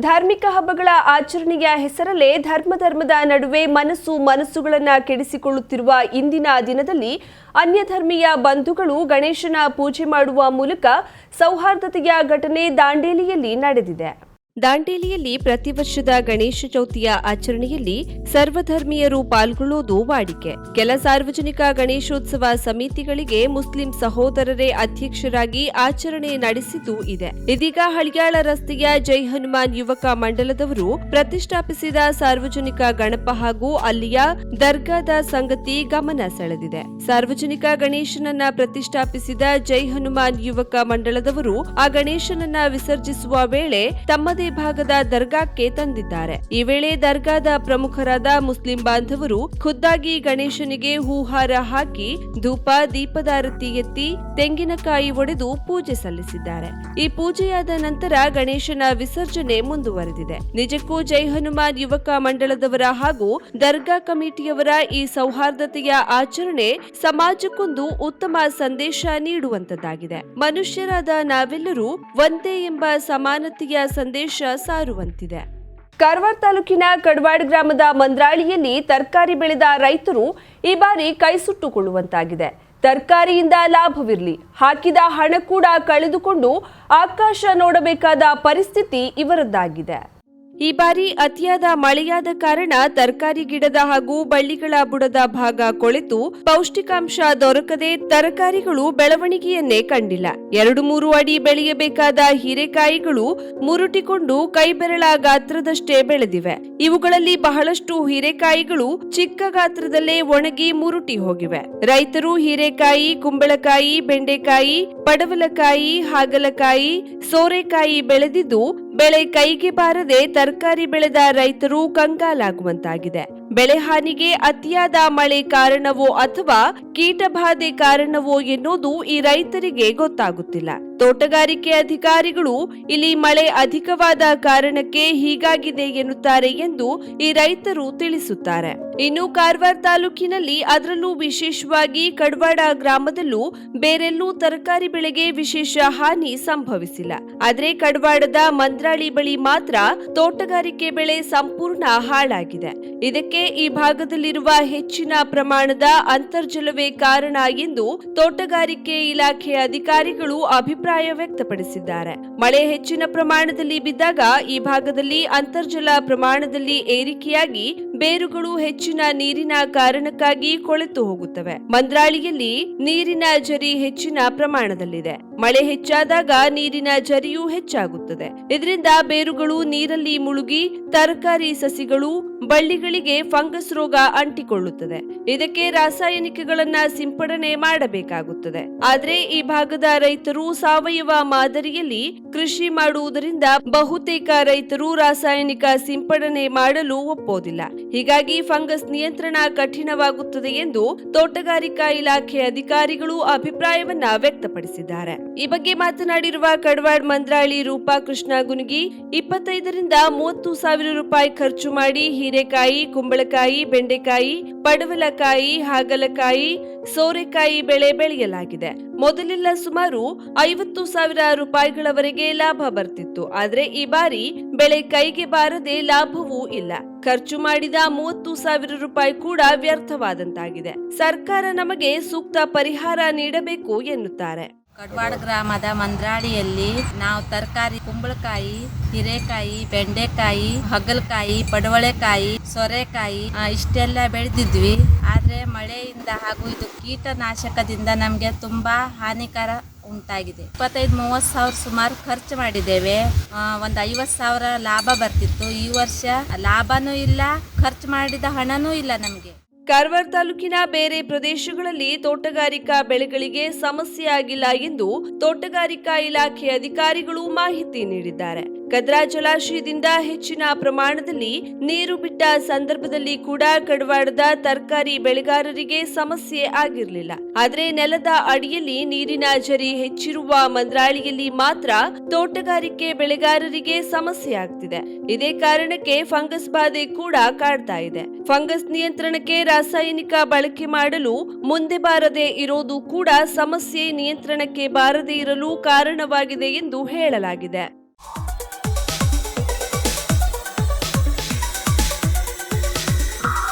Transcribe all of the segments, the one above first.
ಧಾರ್ಮಿಕ ಹಬ್ಬಗಳ ಆಚರಣೆಯ ಹೆಸರಲ್ಲೇ ಧರ್ಮ ಧರ್ಮದ ನಡುವೆ ಮನಸ್ಸು ಮನಸ್ಸುಗಳನ್ನು ಕೆಡಿಸಿಕೊಳ್ಳುತ್ತಿರುವ ಇಂದಿನ ದಿನದಲ್ಲಿ ಅನ್ಯ ಧರ್ಮೀಯ ಬಂಧುಗಳು ಗಣೇಶನ ಪೂಜೆ ಮಾಡುವ ಮೂಲಕ ಸೌಹಾರ್ದತೆಯ ಘಟನೆ ದಾಂಡೇಲಿಯಲ್ಲಿ ನಡೆದಿದೆ. ದಾಂಡೇಲಿಯಲ್ಲಿ ಪ್ರತಿ ವರ್ಷದ ಗಣೇಶ ಚೌತಿಯ ಆಚರಣೆಯಲ್ಲಿ ಸರ್ವಧರ್ಮೀಯರು ಪಾಲ್ಗೊಳ್ಳುವುದು ವಾಡಿಕೆ. ಕೆಲ ಸಾರ್ವಜನಿಕ ಗಣೇಶೋತ್ಸವ ಸಮಿತಿಗಳಿಗೆ ಮುಸ್ಲಿಂ ಸಹೋದರರೇ ಅಧ್ಯಕ್ಷರಾಗಿ ಆಚರಣೆ ನಡೆಸಿದ್ದು ಇದೆ. ಇದೀಗ ಹಳಿಯಾಳ ರಸ್ತೆಯ ಜೈ ಹನುಮಾನ್ ಯುವಕ ಮಂಡಲದವರು ಪ್ರತಿಷ್ಠಾಪಿಸಿದ ಸಾರ್ವಜನಿಕ ಗಣಪ ಹಾಗೂ ಅಲ್ಲಿಯ ದರ್ಗಾದ ಸಂಗತಿ ಗಮನ ಸೆಳೆದಿದೆ. ಸಾರ್ವಜನಿಕ ಗಣೇಶನನ್ನ ಪ್ರತಿಷ್ಠಾಪಿಸಿದ ಜೈ ಹನುಮಾನ್ ಯುವಕ ಮಂಡಲದವರು ಆ ಗಣೇಶನನ್ನ ವಿಸರ್ಜಿಸುವ ವೇಳೆ ತಮ್ಮದೇ ಭಾಗದ ದರ್ಗಾಕ್ಕೆ ತಂದಿದ್ದಾರೆ. ಈ ವೇಳೆ ದರ್ಗಾದ ಪ್ರಮುಖರಾದ ಮುಸ್ಲಿಂ ಬಾಂಧವರು ಖುದ್ದಾಗಿ ಗಣೇಶನಿಗೆ ಹೂಹಾರ ಹಾಕಿ ಧೂಪ, ದೀಪದಾರತಿ ಎತ್ತಿ ತೆಂಗಿನಕಾಯಿ ಒಡೆದು ಪೂಜೆ ಸಲ್ಲಿಸಿದ್ದಾರೆ. ಈ ಪೂಜೆಯಾದ ನಂತರ ಗಣೇಶನ ವಿಸರ್ಜನೆ ಮುಂದುವರೆದಿದೆ. ನಿಜಕ್ಕೂ ಜೈ ಹನುಮಾನ್ ಯುವಕ ಮಂಡಳದವರ ಹಾಗೂ ದರ್ಗಾ ಕಮಿಟಿಯವರ ಈ ಸೌಹಾರ್ದತೆಯ ಆಚರಣೆ ಸಮಾಜಕ್ಕೊಂದು ಉತ್ತಮ ಸಂದೇಶ ನೀಡುವಂತದ್ದಾಗಿದೆ. ಮನುಷ್ಯರಾದ ನಾವೆಲ್ಲರೂ ಒಂದೇ ಎಂಬ ಸಮಾನತೆಯ ಸಂದೇಶ ಸಾರುವಂತಿದೆ. ಕಾರವಾರ ತಾಲೂಕಿನ ಕಡವಾಡ್ ಗ್ರಾಮದ ಮಂದ್ರಾಳಿಯಲ್ಲಿ ತರಕಾರಿ ಬೆಳೆದ ರೈತರು ಈ ಬಾರಿ ಕೈ ಸುಟ್ಟುಕೊಳ್ಳುವಂತಾಗಿದೆ. ತರಕಾರಿಯಿಂದ ಲಾಭವಿರಲಿ. ಹಾಕಿದ ಹಣ ಕೂಡ ಕಳೆದುಕೊಂಡು ಆಕಾಶ ನೋಡಬೇಕಾದ ಪರಿಸ್ಥಿತಿ ಇವರದ್ದಾಗಿದೆ. ಈ ಬಾರಿ ಅತಿಯಾದ ಮಳೆಯಾದ ಕಾರಣ ತರಕಾರಿ ಗಿಡದ ಹಾಗೂ ಬಳ್ಳಿಗಳ ಬುಡದ ಭಾಗ ಕೊಳೆತು. ಪೌಷ್ಟಿಕಾಂಶ ದೊರಕದೆ ತರಕಾರಿಗಳು ಬೆಳವಣಿಗೆಯನ್ನೇ ಕಂಡಿಲ್ಲ. ಎರಡು ಮೂರು ಅಡಿ ಬೆಳೆಯಬೇಕಾದ ಹೀರೆಕಾಯಿಗಳು ಮುರುಟಿಕೊಂಡು ಕೈಬೆರಳ ಗಾತ್ರದಷ್ಟೇ ಬೆಳೆದಿವೆ. ಇವುಗಳಲ್ಲಿ ಬಹಳಷ್ಟು ಹೀರೆಕಾಯಿಗಳು ಚಿಕ್ಕ ಗಾತ್ರದಲ್ಲೇ ಒಣಗಿ ಮುರುಟಿ ಹೋಗಿವೆ. ರೈತರು ಹೀರೆಕಾಯಿ, ಕುಂಬಳಕಾಯಿ, ಬೆಂಡೆಕಾಯಿ, ಪಡವಲಕಾಯಿ, ಹಾಗಲಕಾಯಿ, ಸೋರೆಕಾಯಿ ಬೆಳೆದಿದ್ದು ಬೆಳೆ ಕೈಗೆ ಬಾರದೆ ತರಕಾರಿ ಬೆಳೆದ ರೈತರು ಕಂಗಾಲಾಗುವಂತಾಗಿದೆ. ಬೆಳೆ ಹಾನಿಗೆ ಅತಿಯಾದ ಮಳೆ ಕಾರಣವೋ ಅಥವಾ ಕೀಟಬಾಧೆ ಕಾರಣವೋ ಎನ್ನುವುದು ಈ ರೈತರಿಗೆ ಗೊತ್ತಾಗುತ್ತಿಲ್ಲ. ತೋಟಗಾರಿಕೆ ಅಧಿಕಾರಿಗಳು ಇಲ್ಲಿ ಮಳೆ ಅಧಿಕವಾದ ಕಾರಣಕ್ಕೆ ಹೀಗಾಗಿದೆ ಎನ್ನುತ್ತಾರೆ ಎಂದು ಈ ರೈತರು ತಿಳಿಸುತ್ತಾರೆ. ಇನ್ನು ಕಾರವಾರ ತಾಲೂಕಿನಲ್ಲಿ ಅದರಲ್ಲೂ ವಿಶೇಷವಾಗಿ ಕಡವಾಡ ಗ್ರಾಮದಲ್ಲೂ ಬೇರೆಲ್ಲೂ ತರಕಾರಿ ಬೆಳೆಗೆ ವಿಶೇಷ ಹಾನಿ ಸಂಭವಿಸಿಲ್ಲ. ಆದರೆ ಕಡವಾಡದ ಮಂದ್ರಾಳಿ ಬಳಿ ಮಾತ್ರ ತೋಟಗಾರಿಕೆ ಬೆಳೆ ಸಂಪೂರ್ಣ ಹಾಳಾಗಿದೆ. ಇದಕ್ಕೆ ಈ ಭಾಗದಲ್ಲಿರುವ ಹೆಚ್ಚಿನ ಪ್ರಮಾಣದ ಅಂತರ್ಜಲವೇ ಕಾರಣ ಎಂದು ತೋಟಗಾರಿಕೆ ಇಲಾಖೆ ಅಧಿಕಾರಿಗಳು ಅಭಿಪ್ರಾಯ ವ್ಯಕ್ತಪಡಿಸಿದ್ದಾರೆ. ಮಳೆ ಹೆಚ್ಚಿನ ಪ್ರಮಾಣದಲ್ಲಿ ಬಿದ್ದಾಗ ಈ ಭಾಗದಲ್ಲಿ ಅಂತರ್ಜಲ ಪ್ರಮಾಣದಲ್ಲಿ ಏರಿಕೆಯಾಗಿ ಬೇರುಗಳು ಹೆಚ್ಚಿನ ನೀರಿನ ಕಾರಣಕ್ಕಾಗಿ ಕೊಳೆತು ಹೋಗುತ್ತವೆ. ಮಂದ್ರಾಳಿಯಲ್ಲಿ ನೀರಿನ ಜರಿ ಹೆಚ್ಚಿನ ಪ್ರಮಾಣದಲ್ಲಿದೆ. ಮಳೆ ಹೆಚ್ಚಾದಾಗ ನೀರಿನ ಜರಿಯೂ ಹೆಚ್ಚಾಗುತ್ತದೆ. ಇದರಿಂದ ಬೇರುಗಳು ನೀರಲ್ಲಿ ಮುಳುಗಿ ತರಕಾರಿ ಸಸಿಗಳು ಬಳ್ಳಿಗಳಿಗೆ ಫಂಗಸ್ ರೋಗ ಅಂಟಿಕೊಳ್ಳುತ್ತದೆ. ಇದಕ್ಕೆ ರಾಸಾಯನಿಕಗಳನ್ನ ಸಿಂಪಡಣೆ ಮಾಡಬೇಕಾಗುತ್ತದೆ. ಆದರೆ ಈ ಭಾಗದ ರೈತರು ಸಾವಯವ ಮಾದರಿಯಲ್ಲಿ ಕೃಷಿ ಮಾಡುವುದರಿಂದ ಬಹುತೇಕ ರೈತರು ರಾಸಾಯನಿಕ ಸಿಂಪಡಣೆ ಮಾಡಲು ಒಪ್ಪೋದಿಲ್ಲ. ಹೀಗಾಗಿ ಫಂಗಸ್ ನಿಯಂತ್ರಣ ಕಠಿಣವಾಗುತ್ತದೆ ಎಂದು ತೋಟಗಾರಿಕಾ ಇಲಾಖೆ ಅಧಿಕಾರಿಗಳು ಅಭಿಪ್ರಾಯವನ್ನ ವ್ಯಕ್ತಪಡಿಸಿದ್ದಾರೆ. ಈ ಬಗ್ಗೆ ಮಾತನಾಡಿರುವ ಕಡವಾಡ್ ಮಂದ್ರಾಳಿ ರೂಪಾ ಕೃಷ್ಣ ಗುನುಗಿ, ಇಪ್ಪತ್ತೈದರಿಂದ ಮೂವತ್ತು ಸಾವಿರ ರೂಪಾಯಿ ಖರ್ಚು ಮಾಡಿ ಹೀರೆಕಾಯಿ, ಕುಂಬಳಕಾಯಿ, ಬೆಂಡೆಕಾಯಿ, ಪಡವಲಕಾಯಿ, ಹಾಗಲಕಾಯಿ, ಸೋರೆಕಾಯಿ ಬೆಳೆ ಬೆಳೆಯಲಾಗಿದೆ. ಮೊದಲೆಲ್ಲ ಸುಮಾರು ಐವತ್ತು ಸಾವಿರ ರೂಪಾಯಿಗಳವರೆಗೆ ಲಾಭ ಬರ್ತಿತ್ತು. ಆದರೆ ಈ ಬಾರಿ ಬೆಳೆ ಕೈಗೆ ಬಾರದೆ ಲಾಭವೂ ಇಲ್ಲ. ಖರ್ಚು ಮಾಡಿದ ಮೂವತ್ತು ಸಾವಿರ ರೂಪಾಯಿ ಕೂಡ ವ್ಯರ್ಥವಾದಂತಾಗಿದೆ. ಸರ್ಕಾರ ನಮಗೆ ಸೂಕ್ತ ಪರಿಹಾರ ನೀಡಬೇಕು ಎನ್ನುತ್ತಾರೆ. ಕಡ್ವಾಡ ಗ್ರಾಮದ ಮಂದ್ರಾಳಿಯಲ್ಲಿ ನಾವು ತರಕಾರಿ, ಕುಂಬಳಕಾಯಿ, ಹಿರೇಕಾಯಿ, ಬೆಂಡೆಕಾಯಿ, ಹಗಲಕಾಯಿ, ಪಡವಳೆಕಾಯಿ, ಸೊರೆಕಾಯಿ ಇಷ್ಟೆಲ್ಲ ಬೆಳೆದಿದ್ವಿ. ಆದ್ರೆ ಮಳೆಯಿಂದ ಹಾಗೂ ಇದು ಕೀಟನಾಶಕದಿಂದ ನಮಗೆ ತುಂಬಾ ಹಾನಿಕರ ಉಂಟಾಗಿದೆ. ಇಪ್ಪತ್ತೈದು, ಮೂವತ್ತು ಸಾವಿರ ಸುಮಾರು ಖರ್ಚು ಮಾಡಿದ್ದೇವೆ. ಒಂದು ಐವತ್ತು ಸಾವಿರ ಲಾಭ ಬರ್ತಿತ್ತು. ಈ ವರ್ಷ ಲಾಭನೂ ಇಲ್ಲ, ಖರ್ಚು ಮಾಡಿದ ಹಣನೂ ಇಲ್ಲ ನಮಗೆ. ಕಾರವಾರ ತಾಲೂಕಿನ ಬೇರೆ ಪ್ರದೇಶಗಳಲ್ಲಿ ತೋಟಗಾರಿಕಾ ಬೆಳೆಗಳಿಗೆ ಸಮಸ್ಯೆ ಆಗಿಲ್ಲ ಎಂದು ತೋಟಗಾರಿಕಾ ಇಲಾಖೆ ಅಧಿಕಾರಿಗಳು ಮಾಹಿತಿ ನೀಡಿದ್ದಾರೆ. ಕದ್ರಾ ಜಲಾಶಯದಿಂದ ಹೆಚ್ಚಿನ ಪ್ರಮಾಣದಲ್ಲಿ ನೀರು ಬಿಟ್ಟ ಸಂದರ್ಭದಲ್ಲಿ ಕೂಡ ಕಡವಾಡದ ತರಕಾರಿ ಬೆಳೆಗಾರರಿಗೆ ಸಮಸ್ಯೆ ಆಗಿರಲಿಲ್ಲ. ಆದರೆ ನೆಲದ ಅಡಿಯಲ್ಲಿ ನೀರಿನ ಜರಿ ಹೆಚ್ಚಿರುವ ಮಂದ್ರಾಳಿಯಲ್ಲಿ ಮಾತ್ರ ತೋಟಗಾರಿಕೆ ಬೆಳೆಗಾರರಿಗೆ ಸಮಸ್ಯೆ ಆಗ್ತಿದೆ. ಇದೇ ಕಾರಣಕ್ಕೆ ಫಂಗಸ್ ಬಾಧೆ ಕೂಡ ಕಾಡ್ತಾ ಇದೆ. ಫಂಗಸ್ ನಿಯಂತ್ರಣಕ್ಕೆ ರಾಸಾಯನಿಕ ಬಳಕೆ ಮಾಡಲು ಮುಂದೆ ಬಾರದೆ ಇರೋದು ಕೂಡ ಸಮಸ್ಯೆ ನಿಯಂತ್ರಣಕ್ಕೆ ಬಾರದೇ ಇರಲು ಕಾರಣವಾಗಿದೆ ಎಂದು ಹೇಳಲಾಗಿದೆ.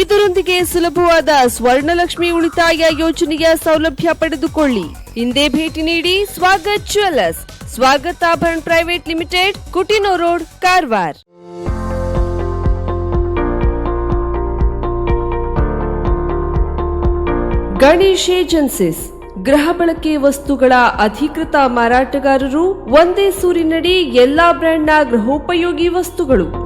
ಇದರೊಂದಿಗೆ ಸುಲಭವಾದ ಸ್ವರ್ಣಲಕ್ಷ್ಮಿ ಉಳಿತಾಯ ಯೋಜನೆಯ ಸೌಲಭ್ಯ ಪಡೆದುಕೊಳ್ಳಿ. ಹಿಂದೆ ಭೇಟಿ ನೀಡಿ ಸ್ವಾಗತ್ ಜ್ಯುವೆಲ್ಲರ್ಸ್. ಸ್ವಾಗತ್ ಆಭರಣ private limited, Coutinho road, Karwar. Ganesh agencies. ಗೃಹ ಬಳಕೆ ವಸ್ತುಗಳ ಅಧಿಕೃತ ಮಾರಾಟಗಾರರು ಒಂದೇ ಸೂರಿನಡಿ ಎಲ್ಲಾ ಬ್ರ್ಯಾಂಡ್ನ ಗೃಹೋಪಯೋಗಿ ವಸ್ತುಗಳು.